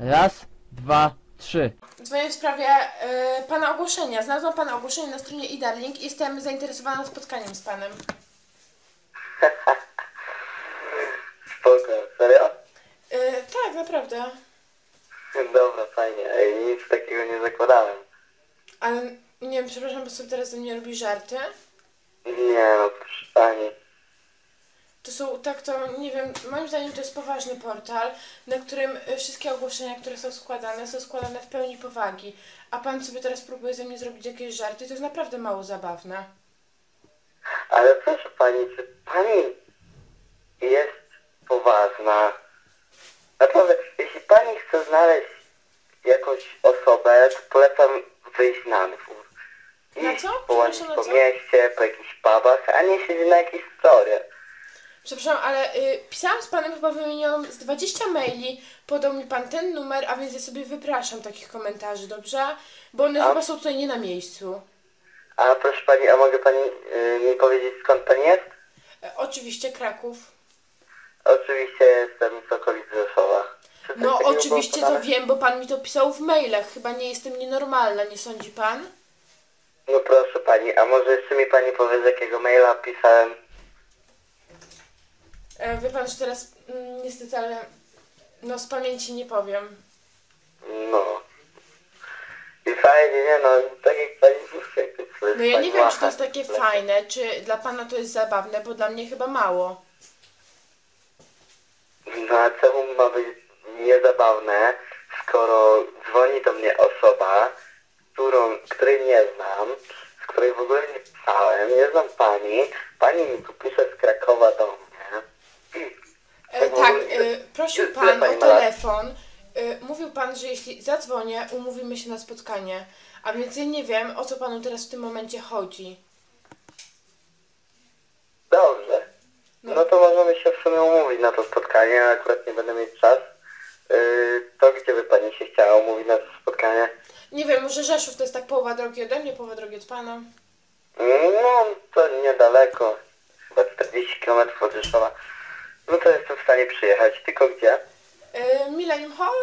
Raz, dwa, trzy. Dzwonię w sprawie y, pana ogłoszenia. Znalazłam pana ogłoszenie na stronie e-darling i jestem zainteresowana spotkaniem z panem. Spoko, serio? Y, tak, naprawdę. Dobra, fajnie. Ej, nic takiego nie zakładałem. Ale nie wiem, przepraszam, bo sobie teraz ze mnie robi żarty. Nie no, proszę pani. To są, tak to, nie wiem, moim zdaniem to jest poważny portal, na którym y, wszystkie ogłoszenia, które są składane, są składane w pełni powagi. A pan sobie teraz próbuje ze mnie zrobić jakieś żarty, to jest naprawdę mało zabawne. Ale proszę pani, czy pani jest poważna? Naprawdę, jeśli pani chce znaleźć jakąś osobę, to polecam wyjść na dwór. Na co? po co? mieście, po jakichś pubach, a nie siedzieć na jakiejś stronie. Przepraszam, ale y, pisałam z panem chyba wymienioną z 20 maili, podał mi pan ten numer, a więc ja sobie wypraszam takich komentarzy, dobrze? Bo one A? chyba są tutaj nie na miejscu. A proszę pani, a mogę pani y, mi powiedzieć skąd pani jest? E, oczywiście Kraków. Oczywiście jestem z okolic Rzeszowa. Czy coś No takiego było oczywiście to podane? wiem, bo pan mi to pisał w mailach. Chyba nie jestem nienormalna, nie sądzi pan? No proszę pani, a może jeszcze mi pani powie z jakiego maila pisałem? E, wie pan, że teraz mm, niestety, ale no z pamięci nie powiem. No. I fajnie, nie no, tak jak pani jest No ja nie wiem, czy to jest takie fajne, czy dla pana to jest zabawne, bo dla mnie chyba mało. No a czemu ma być niezabawne, skoro dzwoni do mnie osoba, którą, której nie znam, z której w ogóle nie pisałem, nie znam pani, pani mi tu pisze z Krakowa do E, tak, e, prosił Ile pan o telefon. E, mówił pan, że jeśli zadzwonię, umówimy się na spotkanie. A więc ja nie wiem, o co panu teraz w tym momencie chodzi. Dobrze. No to możemy się w sumie umówić na to spotkanie, akurat nie będę mieć czas. Yy, to gdzie by pani się chciała umówić na to spotkanie? Nie wiem, może Rzeszów to jest tak połowa drogi ode mnie, połowa drogi od pana. No, to niedaleko. Chyba 40 km od Rzeszowa. No to jestem w stanie przyjechać. Tylko gdzie? E, Millennium Hall?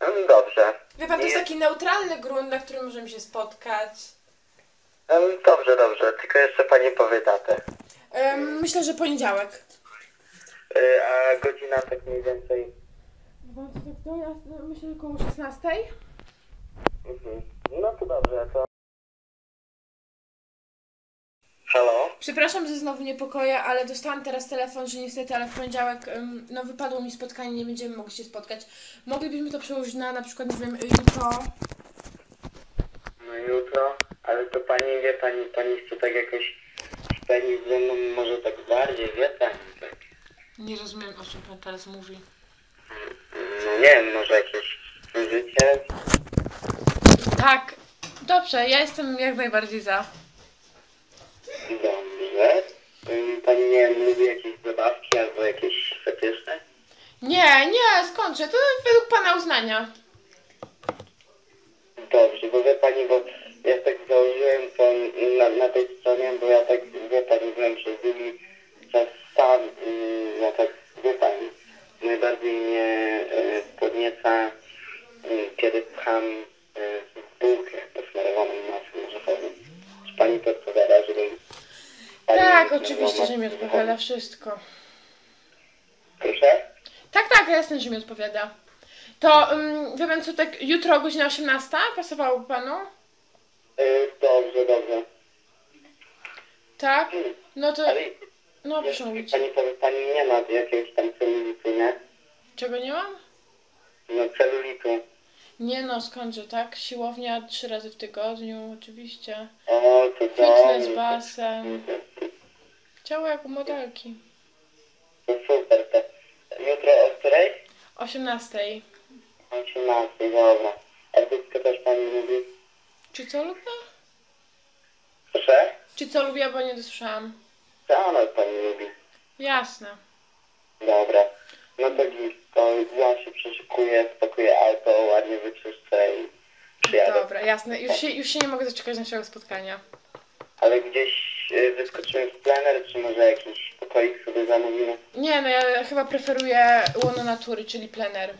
Mm, Dobrze. Wie pan, to jest taki neutralny grunt, na którym możemy się spotkać. Mm, Dobrze, dobrze. Tylko jeszcze pani powie datę. E, myślę, że poniedziałek. Yy, a godzina tak mniej więcej? To ja myślę około 16. Mhm. No to dobrze, Przepraszam, że znowu niepokoję, ale dostałam teraz telefon, że niestety, ale w poniedziałek ym, no wypadło mi spotkanie, nie będziemy mogli się spotkać. Moglibyśmy to przełożyć na na przykład, nie wiem, jutro. No jutro, ale to pani wie, pani, pani chce tak jakoś spędzić ze mną może tak bardziej, wie pani, tak. Nie rozumiem, o czym pan teraz mówi. No nie wiem, może jakieś życie? Tak, dobrze, ja jestem jak najbardziej za. Dobrze. Ym, Pani nie wiem, lubi jakieś zabawki albo jakieś fetysze? Nie, nie, skądże, to według pana uznania. Dobrze, bo wie pani, bo ja tak założyłem to na, na tej stronie, bo ja tak, wie pani, byłem przez długi czas sam, ja tak, wie pani, najbardziej mnie y, podnieca, kiedy pcham w bułkę posmarowaną masłem orzechowym. Czy pani to odpowiada, żebym... pani Tak, oczywiście, że mi odpowiada wszystko. Proszę? Tak, tak, jasne, że mi odpowiada. To, um, wie pan co, tak jutro godzina 18 pasowałoby panu? Y, dobrze, dobrze. Tak? No to, Ale no proszę jeszcze mówić. pani powie, pani nie ma jakiegoś tam celulitu, nie? Czego nie mam? No celulitu. Nie no, skądże, tak? Siłownia trzy razy w tygodniu, oczywiście. O, to Fitness, dobrze. basen. Ciało jak u modelki. Super. To jutro o której? 18. O 18, dobra. A dziecko też pani mówi? Czy co lubię? Proszę? Czy co lubię, bo nie dosłyszałam. Co ona pani lubi? Jasne. Dobra. No to git, to ja się przeszykuję, spakuję auto, ładnie wyczyszczę i przyjadę. Dobra, jasne. Już się, już się nie mogę doczekać naszego spotkania. Ale gdzieś wyskoczymy w plener, czy może jakiś pokoik sobie zamówimy? Nie no, ja chyba preferuję łono natury, czyli plener.